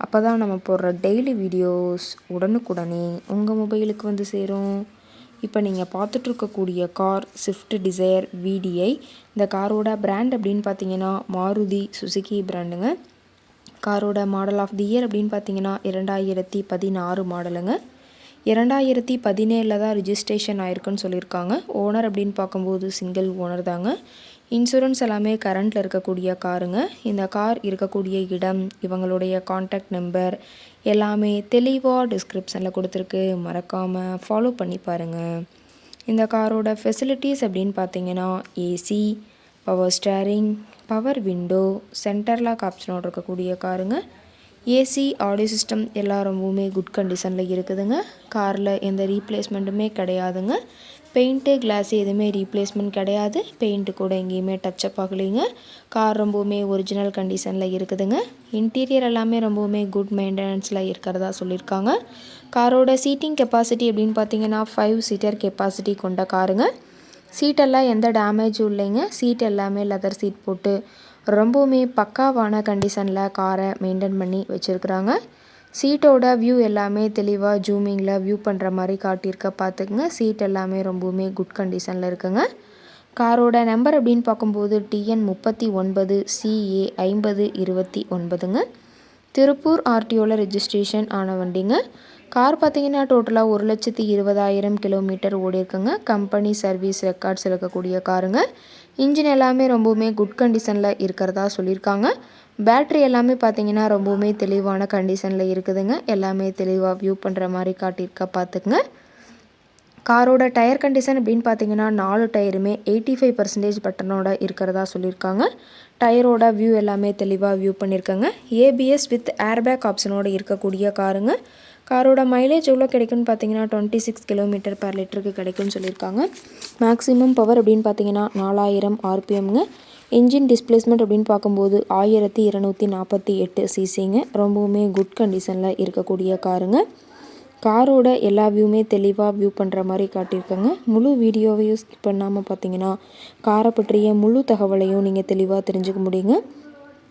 அப்போ தான் நம்ம போடுற டெய்லி வீடியோஸ் உடனுக்குடனே உங்கள் மொபைலுக்கு வந்து சேரும். இப்போ நீங்கள் பார்த்துட்ருக்கக்கூடிய கார் ஸ்விஃப்ட் டிசையர் விடிஐ இந்த காரோட பிராண்ட் அப்படின்னு பார்த்தீங்கன்னா மாருதி சுசுகி பிராண்டுங்க காரோட மாடல் ஆஃப் தி இயர் அப்படின்னு பார்த்தீங்கன்னா இரண்டாயிரத்தி பதினாறு மாடலுங்க இரண்டாயிரத்தி பதினேழில் தான் ரிஜிஸ்ட்ரேஷன் ஆயிருக்குன்னு சொல்லியிருக்காங்க. ஓனர் அப்படின்னு பார்க்கும்போது சிங்கிள் ஓனர் தாங்க. இன்சூரன்ஸ் எல்லாமே கரண்ட்டில் இருக்கக்கூடிய காருங்க. இந்த கார் இருக்கக்கூடிய இடம் இவங்களுடைய காண்டாக்ட் நம்பர் எல்லாமே தெளிவாக டிஸ்கிரிப்ஷனில் கொடுத்துருக்கு. மறக்காமல் ஃபாலோ பண்ணி பாருங்கள் இந்த காரோட ஃபெசிலிட்டிஸ் அப்படின்னு பார்த்தீங்கன்னா AC power steering power window centre lock ஆப்ஷனோடு இருக்கக்கூடிய காருங்க. ஏசி ஆடியோ சிஸ்டம் எல்லா ரொம்பவுமே குட் கண்டிஷனில் இருக்குதுங்க. காரில் எந்த ரீப்ளேஸ்மெண்ட்டுமே கிடையாதுங்க. பெயிண்ட்டு கிளாஸ் எதுவுமே ரீப்ளேஸ்மெண்ட் கிடையாது. பெயிண்ட்டு கூட எங்கேயுமே டச்சப் ஆகலைங்க. கார் ரொம்பவுமே ஒரிஜினல் கண்டிஷனில் இருக்குதுங்க. இன்டீரியர் எல்லாமே ரொம்பவுமே குட் மெயின்டெனன்ஸில் இருக்கிறதா சொல்லியிருக்காங்க. காரோட சீட்டிங் கெப்பாசிட்டி அப்படின்னு பார்த்தீங்கன்னா ஃபைவ் சீட்டர் கெப்பாசிட்டி கொண்ட காருங்க சீட்டெல்லாம் எந்த டேமேஜும் இல்லைங்க. சீட் எல்லாமே லெதர் சீட் போட்டு ரொம்பவுமே பக்காவான கண்டிஷனில் காரை மெயின்டைன் பண்ணி வச்சுருக்குறாங்க. சீட்டோட வியூ எல்லாமே தெளிவாக ஜூமிங்கில் வியூ பண்ணுற மாதிரி காட்டியிருக்க பார்த்துக்குங்க. சீட் எல்லாமே ரொம்பவுமே குட் கண்டிஷனில் இருக்குங்க. காரோட நம்பர் அப்படின்னு பார்க்கும்போது டிஎன் முப்பத்தி ஒன்பது சிஏ ஐம்பது இருபத்தி ஒன்பதுங்க. திருப்பூர் ஆர்டிஓவில் ரெஜிஸ்ட்ரேஷன் ஆன வண்டிங்க. கார் பார்த்தீங்கன்னா டோட்டலாக ஒரு லட்சத்தி இருபதாயிரம் கிலோமீட்டர் ஓடி இருக்குங்க. கம்பெனி சர்வீஸ் ரெக்கார்ட்ஸ் இருக்கக்கூடிய காருங்க. இன்ஜின் எல்லாமே ரொம்பவுமே குட் கண்டிஷனில் இருக்கிறதா சொல்லியிருக்காங்க. பேட்ரி எல்லாமே பார்த்தீங்கன்னா ரொம்பவுமே தெளிவான கண்டிஷனில் இருக்குதுங்க. எல்லாமே தெளிவாக வியூ பண்ணுற மாதிரி காட்டியிருக்கா பார்த்துக்குங்க. காரோட டயர் கண்டிஷன் அப்படின்னு பார்த்தீங்கன்னா நாலு டயருமே எயிட்டி ஃபைவ் பர்சன்டேஜ் பட்டனோட இருக்கிறதா சொல்லியிருக்காங்க. டயரோட வியூ எல்லாமே தெளிவாக வியூ பண்ணியிருக்காங்க. ஏபிஎஸ் வித் ஏர்பேக் ஆப்ஷனோட இருக்கக்கூடிய காருங்க. காரோட மைலேஜ் எவ்வளோ கிடைக்குன்னு பார்த்தீங்கன்னா டுவெண்ட்டி சிக்ஸ் கிலோமீட்டர் பர் லிட்டருக்கு கிடைக்கும்னு சொல்லியிருக்காங்க. மேக்ஸிமம் பவர் அப்படின்னு பார்த்தீங்கன்னா நாலாயிரம் ஆர்பிஎம்ங்க இன்ஜின் டிஸ்பிளேஸ்மெண்ட் அப்படின்னு பார்க்கும்போது ஆயிரத்தி இரநூத்தி நாற்பத்தி எட்டு சிசிங்க ரொம்பவுமே குட் கண்டிஷனில் இருக்கக்கூடிய காருங்க. காரோட எல்லா வியூமே தெளிவாக வியூ பண்ணுற மாதிரி காட்டியிருக்காங்க. முழு வீடியோவையும் ஸ்கிப் பண்ணாமல் பார்த்தீங்கன்னா காரை பற்றிய முழு தகவலையும் நீங்கள் தெளிவாக தெரிஞ்சுக்க முடியுங்க.